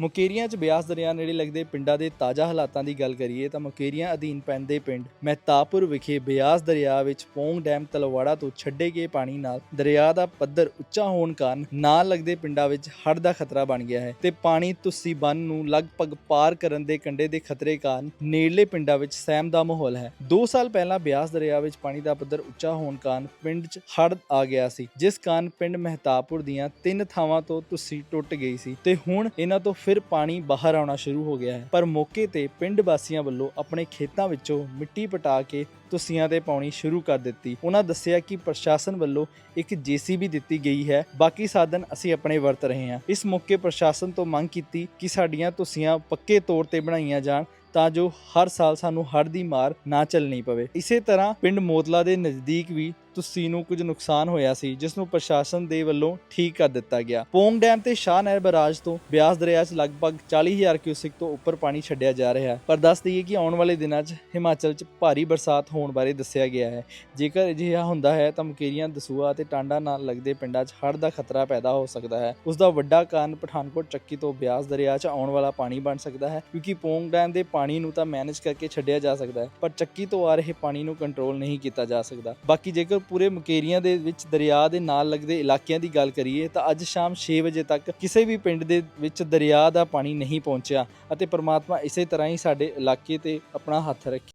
ਮੁਕੇਰੀਆਂ 'ਚ ਬਿਆਸ ਦਰਿਆ ਨੇੜੇ ਲੱਗਦੇ ਪਿੰਡਾਂ ਦੇ ਤਾਜ਼ਾ ਹਾਲਾਤਾਂ ਦੀ ਗੱਲ ਕਰੀਏ ਤਾਂ ਮੁਕੇਰੀਆਂ ਅਧੀਨ ਪੈਂਦੇ ਪਿੰਡ ਮਹਿਤਾਪੁਰ ਵਿਖੇ ਬਿਆਸ ਦਰਿਆ ਵਿੱਚ ਪੌਂਗ ਡੈਮ ਤਲਵਾੜਾ ਤੋਂ ਛੱਡੇ ਗਏ ਪਾਣੀ ਨਾਲ ਦਰਿਆ ਦਾ ਪੱਧਰ ਉੱਚਾ ਹੋਣ ਕਾਰਨ ਨਾਲ ਲੱਗਦੇ ਪਿੰਡਾਂ ਵਿੱਚ ਹੜ੍ਹ ਦਾ ਖਤਰਾ ਬਣ ਗਿਆ ਹੈ ਤੇ ਪਾਣੀ ਤੁਸੀਂ ਬੰਨ ਨੂੰ ਲਗਭਗ ਪਾਰ ਕਰਨ ਦੇ ਕੰਢੇ ਦੇ ਖਤਰੇ ਕਾਰਨ ਨੇੜਲੇ ਪਿੰਡਾਂ ਵਿੱਚ ਸਹਿਮ ਦਾ ਮਾਹੌਲ ਹੈ। 2 ਸਾਲ ਪਹਿਲਾਂ ਬਿਆਸ ਦਰਿਆ ਵਿੱਚ ਪਾਣੀ ਦਾ ਪੱਧਰ ਉੱਚਾ ਹੋਣ ਕਾਰਨ ਪਿੰਡ 'ਚ ਹੜ੍ਹ ਆ ਗਿਆ ਸੀ, ਜਿਸ ਕਾਰਨ ਪਿੰਡ ਮਹਿਤਾਪੁਰ ਦੀਆਂ ਤਿੰਨ ਥਾਵਾਂ ਤੋਂ ਤੁਸੀਂ ਟੁੱਟ ਗਈ ਸੀ ਤੇ ਹੁਣ ਇਹਨਾਂ ਤੋਂ ਫਿਰ ਪਾਣੀ ਬਾਹਰ ਆਉਣਾ ਸ਼ੁਰੂ ਹੋ ਗਿਆ ਹੈ। ਪਰ ਮੌਕੇ ਤੇ ਪਿੰਡ ਵਾਸੀਆਂ ਵੱਲੋਂ ਆਪਣੇ ਖੇਤਾਂ ਵਿੱਚੋਂ ਮਿੱਟੀ ਪਟਾ ਕੇ ਤੁਸੀਆਂ ਤੇ ਪਾਉਣੀ ਸ਼ੁਰੂ ਕਰ ਦਿੱਤੀ। ਉਹਨਾਂ ਦੱਸਿਆ ਕਿ ਪ੍ਰਸ਼ਾਸਨ ਵੱਲੋਂ ਇੱਕ ਜੀਸੀਬੀ ਦਿੱਤੀ ਗਈ ਹੈ। ਬਾਕੀ ਸਾਧਨ ਅਸੀਂ ਆਪਣੇ ਵਰਤ ਰਹੇ ਹਾਂ। ਇਸ ਮੌਕੇ ਪ੍ਰਸ਼ਾਸਨ ਤੋਂ ਮੰਗ ਕੀਤੀ ਕਿ ਸਾਡੀਆਂ ਤੁਸੀਆਂ ਪੱਕੇ ਤੌਰ ਤੇ ਬਣਾਈਆਂ ਜਾਣ ਤਾਂ ਜੋ ਹਰ ਸਾਲ ਸਾਨੂੰ ਹੜ੍ਹ ਦੀ ਮਾਰ ਨਾ ਚੱਲਣੀ ਪਵੇ। ਇਸੇ ਤਰ੍ਹਾਂ ਪਿੰਡ ਮੋਤਲਾ ਦੇ ਨਜ਼ਦੀਕ ਵੀ ਤੁਸੀ ਨੂੰ ਕੁਝ ਨੁਕਸਾਨ ਹੋਇਆ ਸੀ, ਜਿਸ ਨੂੰ ਪ੍ਰਸ਼ਾਸਨ ਦੇ ਵੱਲੋਂ ਠੀਕ ਕਰ ਦਿੱਤਾ ਗਿਆ। ਪੋਂਗ ਡੈਮ ਤੇ ਸ਼ਾਹ ਨਹਿਰ ਬਰਾਜ ਤੋਂ ਬਿਆਸ ਦਰਿਆ 'ਚ ਲਗਭਗ 40000 ਕਿਊਸਿਕ ਤੋਂ ਉੱਪਰ ਪਾਣੀ ਛੱਡਿਆ ਜਾ ਰਿਹਾ ਹੈ। ਪਰ ਦੱਸ ਦਈਏ ਕਿ ਆਉਣ ਵਾਲੇ ਦਿਨਾਂ 'ਚ ਹਿਮਾਚਲ 'ਚ ਭਾਰੀ ਬਰਸਾਤ ਹੋਣ ਬਾਰੇ ਦੱਸਿਆ ਗਿਆ ਹੈ। ਜੇਕਰ ਅਜਿਹਾ ਹੁੰਦਾ ਹੈ ਤਾਂ ਮੁਕੇਰੀਆਂ ਦਸੂਆ ਅਤੇ ਟਾਂਡਾ ਨਾਲ ਲੱਗਦੇ ਪਿੰਡਾਂ 'ਚ ਹੜ੍ਹ ਦਾ ਖਤਰਾ ਪੈਦਾ ਹੋ ਸਕਦਾ ਹੈ। ਉਸ ਦਾ ਵੱਡਾ ਕਾਰਨ ਪਠਾਨਕੋਟ ਚੱਕੀ ਤੋਂ ਬਿਆਸ ਦਰਿਆ 'ਚ ਆਉਣ ਵਾਲਾ ਪਾਣੀ ਬਣ ਸਕਦਾ ਹੈ, ਕਿਉਂਕਿ ਪੋਂਗ ਡੈਮ ਦੇ ਪਾਣੀ ਨੂੰ ਤਾਂ ਮੈਨੇਜ ਕਰਕੇ ਛੱਡਿਆ ਜਾ ਸਕਦਾ ਹੈ, ਪਰ ਚੱਕੀ ਤੋਂ ਆ ਰਹੇ ਪਾਣੀ ਨੂੰ ਕੰਟਰੋਲ ਨਹੀਂ ਕੀਤਾ ਜਾ ਸਕਦਾ। ਬਾਕੀ ਜੇਕਰ ਪੂਰੇ ਮੁਕੇਰੀਆਂ ਦੇ ਵਿੱਚ ਦਰਿਆ ਦੇ ਨਾਲ ਲੱਗਦੇ ਇਲਾਕਿਆਂ ਦੀ ਗੱਲ ਕਰੀਏ ਤਾਂ ਅੱਜ ਸ਼ਾਮ 6 ਵਜੇ ਤੱਕ ਕਿਸੇ ਵੀ ਪਿੰਡ ਦੇ ਵਿੱਚ ਦਰਿਆ ਦਾ ਪਾਣੀ ਨਹੀਂ ਪਹੁੰਚਿਆ ਅਤੇ ਪ੍ਰਮਾਤਮਾ ਇਸੇ ਤਰ੍ਹਾਂ ਹੀ ਸਾਡੇ ਇਲਾਕੇ ਤੇ ਆਪਣਾ ਹੱਥ ਰੱਖੇ।